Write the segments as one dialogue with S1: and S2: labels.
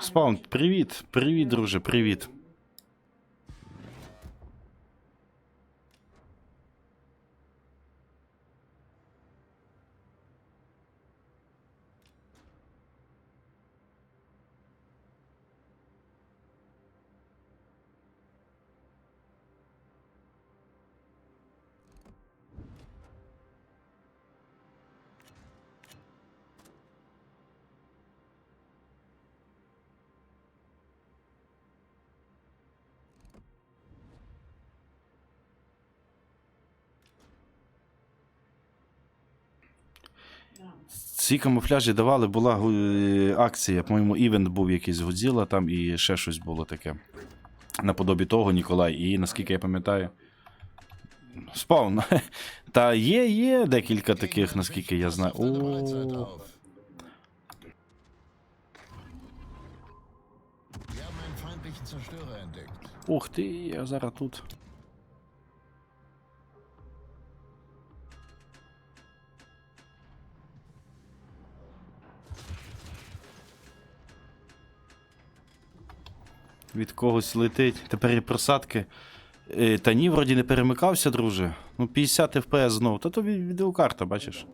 S1: Спаун, привіт. Привіт, друже, привіт. Ці камуфляжі давали, була е, акція, по-моєму, івент був якийсь Годзіла там і ще щось було таке. Наподобі того, Ніколай. І наскільки я пам'ятаю. Спаун. Та є, є декілька таких, наскільки я знаю. О, ух ти, я зараз тут. Від когось летить. Тепер і просадки. Е, Та ні, вроді не перемикався, друже. Ну, 50 FPS знов. Та то відеокарта, бачиш.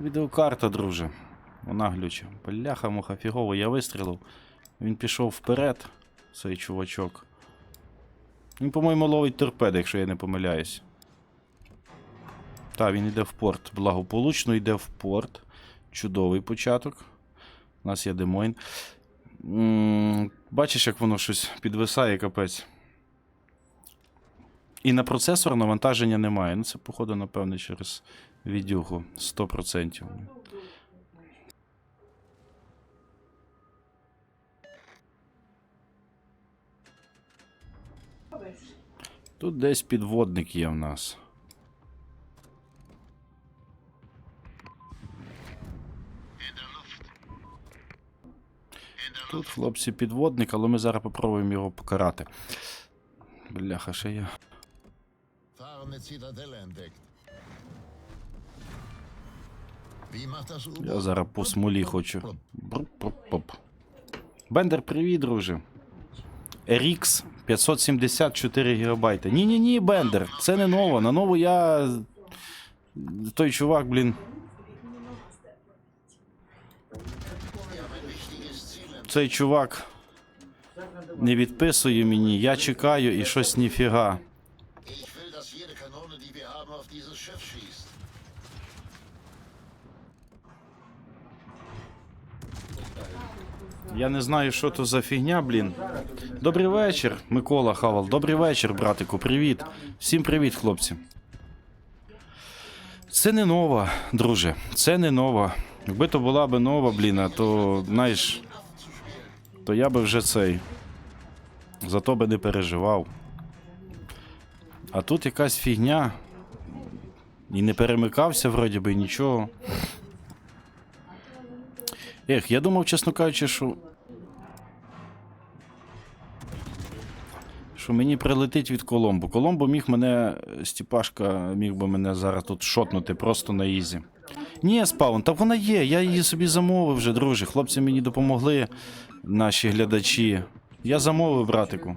S1: Відеокарта, друже. Вона глюча. Бляха, муха, фігово, я вистрілив. Він пішов вперед, цей чувачок. Він, по-моєму, ловить торпеди, якщо я не помиляюсь. Так, він йде в порт. Благополучно йде в порт. Чудовий початок. У нас є Демойн. Бачиш, як воно щось підвисає, капець. І на процесор навантаження немає. Ну, це, походу, напевне, через відюху. 100%. Тут десь підводник є в нас. Тут, хлопці, підводник, але ми зараз попробуємо його покарати. Бляха, ще я. Я зараз по смолі хочу. Бендер, привіт, друже. RX 574 ГБ. Ні-ні-ні, Бендер, це не ново. На нову я. Той чувак, блін. Цей чувак не відписує мені, я чекаю і щось ніфіга. Я не знаю, що то за фігня, блін. Добрий вечір, Микола Хавал. Добрий вечір, братику. Привіт. Всім привіт, хлопці. Це не нова, друже. Це не нова. Якби то була би нова, блін, то, знаєш, то я би вже цей. Зато би не переживав. А тут якась фігня. І не перемикався, вроді би, нічого. Ех, я думав, чесно кажучи, що. Що мені прилетить від Коломбо. Коломбо міг мене. Стіпашка міг би мене зараз тут шотнути просто на ізі. Ні, спаун, та вона є. Я її собі замовив вже, друже. Хлопці мені допомогли, наші глядачі. Я замовив, братику.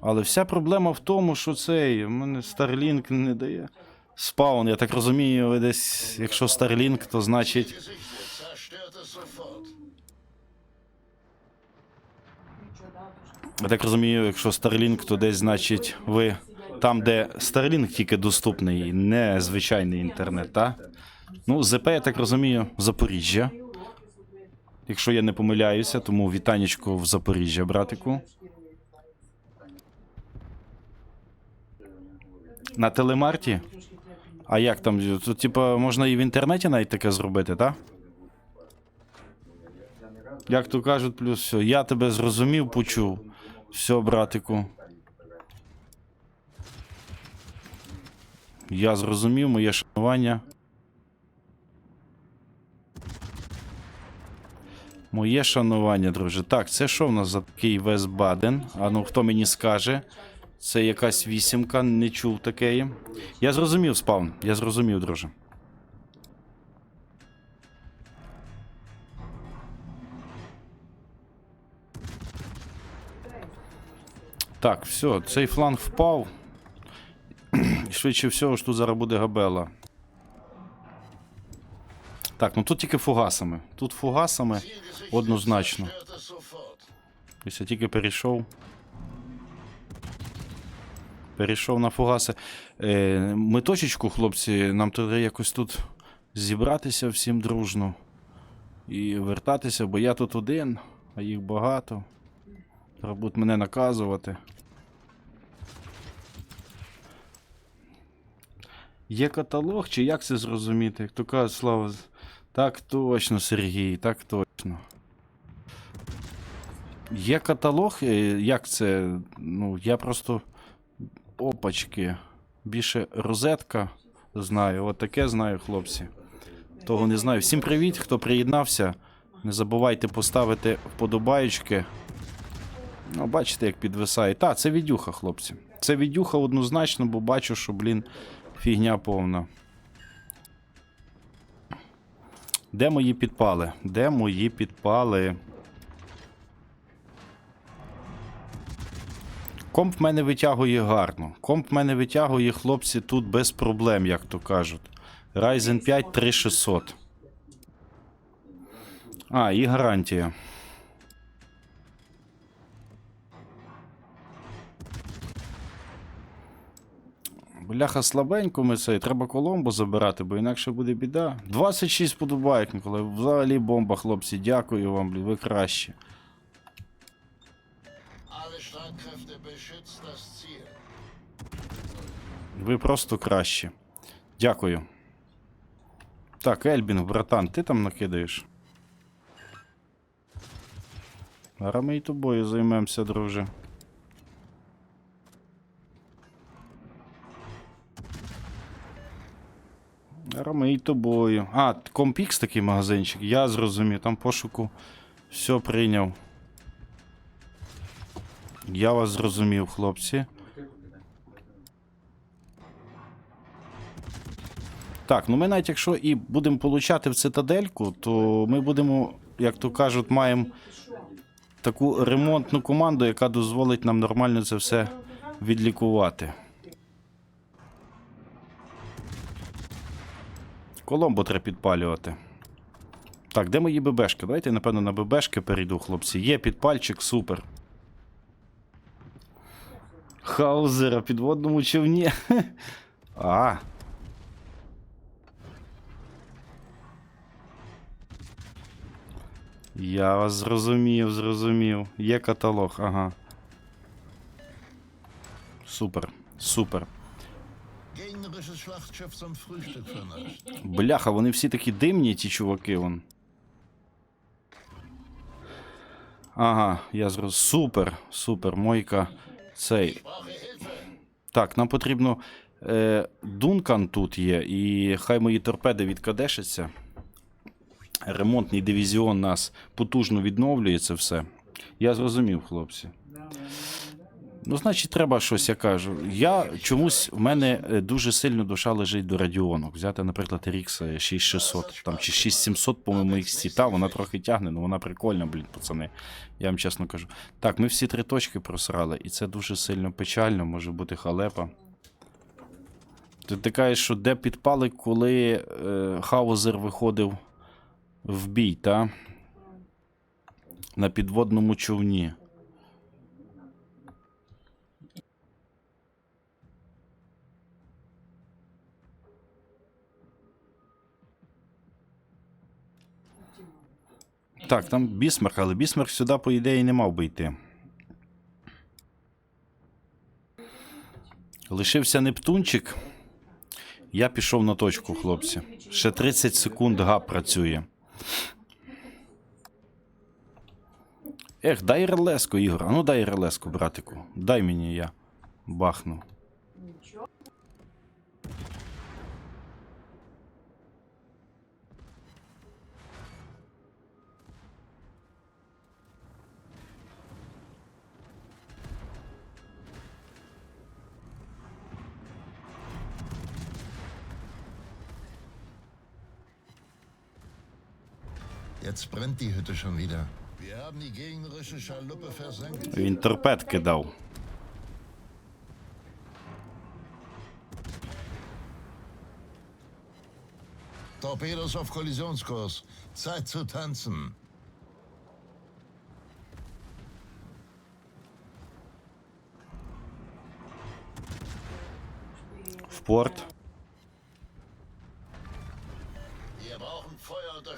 S1: Але вся проблема в тому, що цей. У мене Starlink не дає. Спаун, я так розумію, ви десь, якщо Starlink, то значить. Я так розумію, якщо Starlink, то десь, значить, ви там, де Starlink тільки доступний, не звичайний інтернет, так? Ну, ЗП, я так розумію, Запоріжжя. Якщо я не помиляюся, тому вітанечко в Запоріжжя, братику. На телемарті? А як там? Тут, типа, можна і в інтернеті навіть таке зробити, так? Як то кажуть, плюс все. Я тебе зрозумів, почув. Все, братику. Я зрозумів, моє шанування. Моє шанування, друже. Так, це що в нас за такий Весбаден? А ну хто мені скаже? Це якась вісімка, не чув такої. Я зрозумів спавн, я зрозумів, друже. Так, все, цей фланг впав. Швидше всього ж тут зараз буде габела. Так, ну тут тільки фугасами. Тут фугасами однозначно. Ось я тільки перейшов. Перейшов на фугаси. Е, ми точечку, хлопці, нам треба якось тут зібратися всім дружно. І вертатися, бо я тут один, а їх багато. Треба будуть мене наказувати. Є каталог, чи як це зрозуміти? Як то каже Слава. Так точно, Сергій, так точно. Є каталог, е, як це? Ну, я просто. Опачки. Більше розетка знаю. От таке знаю, хлопці. Того не знаю. Всім привіт, хто приєднався. Не забувайте поставити вподобаєчки. Ну, бачите, як підвисає. Та, це відюха, хлопці. Це відюха однозначно, бо бачу, що, блін, фігня повна. Де мої підпали? Де мої підпали? Комп мене витягує гарно. Комп мене витягує хлопці тут без проблем, як то кажуть. Ryzen 5 3600. А, і гарантія. Бляха слабенько ми цей. Треба Коломбо забирати, бо інакше буде біда. 26 подобаєк, Миколай. Взагалі бомба, хлопці. Дякую вам, блін, ви
S2: Ziel.
S1: Ви просто кращі. Дякую. Так, Ельбінг, братан, ти там накидаєш? Зараз ми і тобою займемося, друже. І тобою. А, компікс такий магазинчик, я зрозумів, там пошуку все прийняв. Я вас зрозумів, хлопці. Так, ну ми навіть якщо і будемо получати в цитадельку, то ми будемо, як то кажуть, маємо таку ремонтну команду, яка дозволить нам нормально це все відлікувати. Коломбо треба підпалювати. Так, де мої ББшки? Давайте, напевно, на ББшки перейду, хлопці. Є підпальчик, супер. Хаузера підводному човні. А. Я вас зрозумів, зрозумів. Є каталог, ага. Супер, супер. Бляха, вони всі такі димні, ті чуваки, вон. Ага, я зрозумів. Супер, супер, мойка. Цей. Так, нам потрібно. Е, Дункан тут є, і хай мої торпеди відкадешаться. Ремонтний дивізіон нас потужно відновлює це все. Я зрозумів, хлопці. Ну, значить, треба щось, я кажу. Я чомусь в мене е, дуже сильно душа лежить до радіонок. Взяти, наприклад, RX 6600 там, чи 6700, по-моєму, XT. Та, вона трохи тягне, але вона прикольна, блін, пацани. Я вам чесно кажу. Так, ми всі три точки просрали, і це дуже сильно печально, може бути халепа. Ти, ти кажеш, що де підпали, коли е, Хаузер виходив в бій, та? На підводному човні. Так, там Бісмарк, але Бісмарк сюди, по ідеї, не мав би йти. Лишився Нептунчик. Я пішов на точку, хлопці. Ще 30 секунд габ працює. Ех, дай релеску, Ігор. А ну дай релеску, братику. Дай мені я. Бахну.
S2: Jetzt brennt die Hütte schon wieder. Wir haben die gegnerische Schaluppe versenkt.
S1: Interpetkę genau.
S2: Torpedos auf Kollisionskurs. Zeit zu tanzen. W port.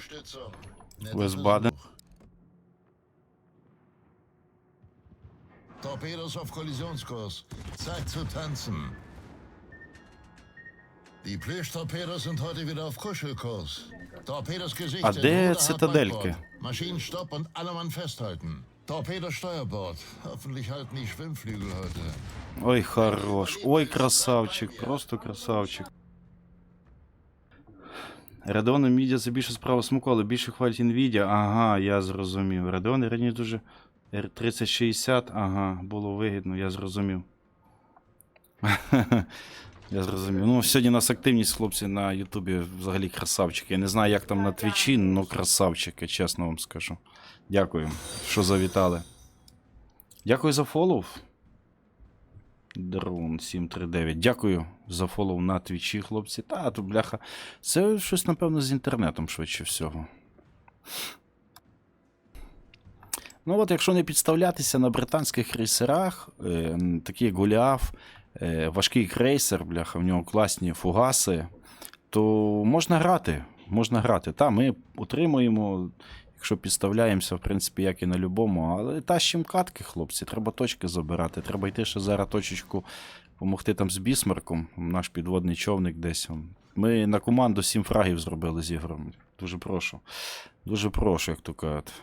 S2: Feuerunterstützung.
S1: Westbaden.
S2: Torpedos auf Kollisionskurs. Zeit zu tanzen. Die Plüschtorpedos sind heute wieder auf Kuschelkurs. Torpedos gesichtet.
S1: А де
S2: Ruder
S1: цитадельки?
S2: Hartbankbord. Maschinenstopp und alle Mann festhalten. Torpedos Steuerbord. Hoffentlich halten die Schwimmflügel heute.
S1: Ой, хорош. Ой, красавчик, просто красавчик. Radeon Nvidia це більше справа смуку, але більше хвалить Nvidia. Ага, я зрозумів. Radeon раніше дуже R3060, ага, було вигідно, я зрозумів. я зрозумів. Ну, сьогодні у нас активність, хлопці, на Ютубі взагалі красавчики. Я не знаю, як там на Твічі, але красавчики, чесно вам скажу. Дякую, що завітали. Дякую за фоллоу. Дрон 739. Дякую за фоллоу на твічі, хлопці. Та, тут бляха. Це щось, напевно, з інтернетом швидше всього. Ну от, якщо не підставлятися на британських крейсерах, е, такі як Голіаф, е, важкий крейсер, бляха, в нього класні фугаси, то можна грати. Можна грати. Та, ми утримуємо, якщо підставляємося, в принципі, як і на любому, але тащим катки, хлопці, треба точки забирати. Треба йти ще зараз точечку помогти там з бісмарком, наш підводний човник десь. Ми на команду 7 фрагів зробили з ігром. Дуже прошу. Дуже прошу, як то кажуть.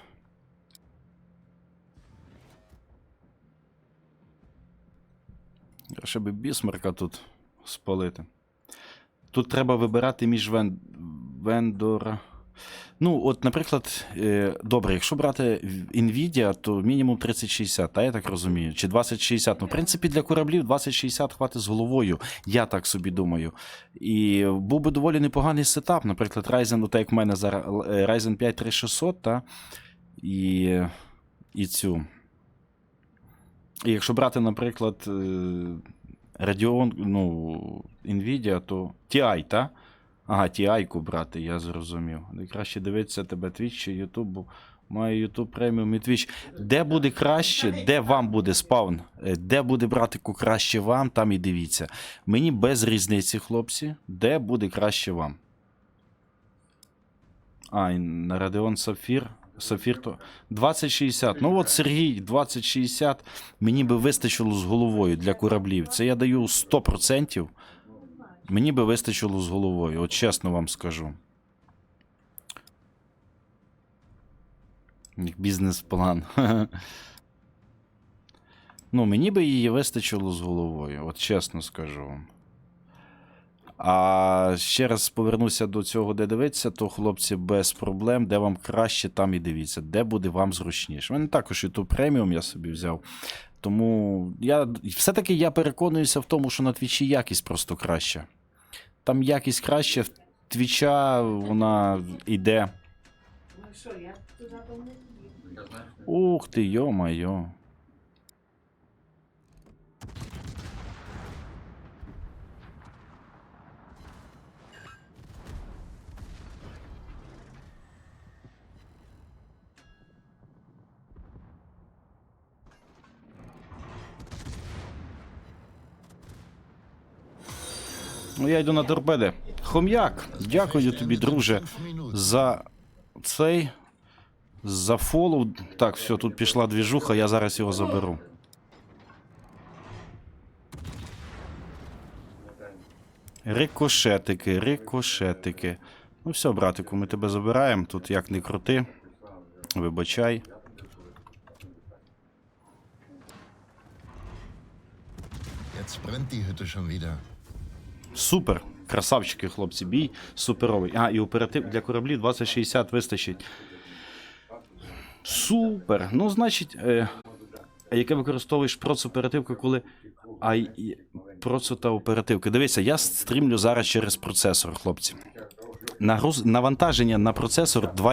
S1: Ще бісмарка тут спалити. Тут треба вибирати між вен... вендора. Ну, от, наприклад, е, добре, якщо брати Nvidia, то мінімум 3060, та я так розумію. Чи 2060. Ну, в принципі, для кораблів 2060 хватить з головою, я так собі думаю. І був би доволі непоганий сетап. Наприклад, Ryzen, ну, так як в мене зараз е, Ryzen 5 3600, та, і, і цю. І якщо брати, наприклад, е, Radeon, ну, Nvidia, то TI, та? Ага, TI-ку брати, я зрозумів. Найкраще дивитися тебе Twitch чи YouTube, маю YouTube преміум і Twitch. Де буде краще, де вам буде спаун, е, де буде братику краще вам, там і дивіться. Мені без різниці, хлопці, де буде краще вам. А, і на Radeon Sapphire. Сафір то 2060. Ну от Сергій, 2060 мені би вистачило з головою для кораблів. Це я даю 100%. Мені би вистачило з головою, от чесно вам скажу. Бізнес-план. Ну, мені би її вистачило з головою, от чесно скажу вам. А ще раз повернуся до цього, де дивитися, то хлопці без проблем, де вам краще, там і дивіться, де буде вам зручніше. У мене також YouTube преміум я собі взяв. Тому я все-таки я переконуюся в тому, що на твічі якість просто краща. Там якість краще, в твіча вона йде.
S3: Ну.
S1: Ух ти, йо-майо. Ну, я йду на торпеди. Хом'як, дякую тобі, друже, за цей. За фоллоу. Так, все, тут пішла двіжуха, я зараз його заберу. Рикошетики, рикошетики. Ну все, братику, ми тебе забираємо. Тут як не крути. Вибачай.
S2: Jetzt brennt die Hütte schon wieder.
S1: Супер. Красавчики, хлопці, бій суперовий. А, і оператив для кораблів 2060 вистачить. Супер. Ну, значить, е, яке використовуєш процоперативку, коли. А процо та оперативки. Дивися, я стрімлю зараз через процесор, хлопці. Нагруз... Навантаження на процесор 2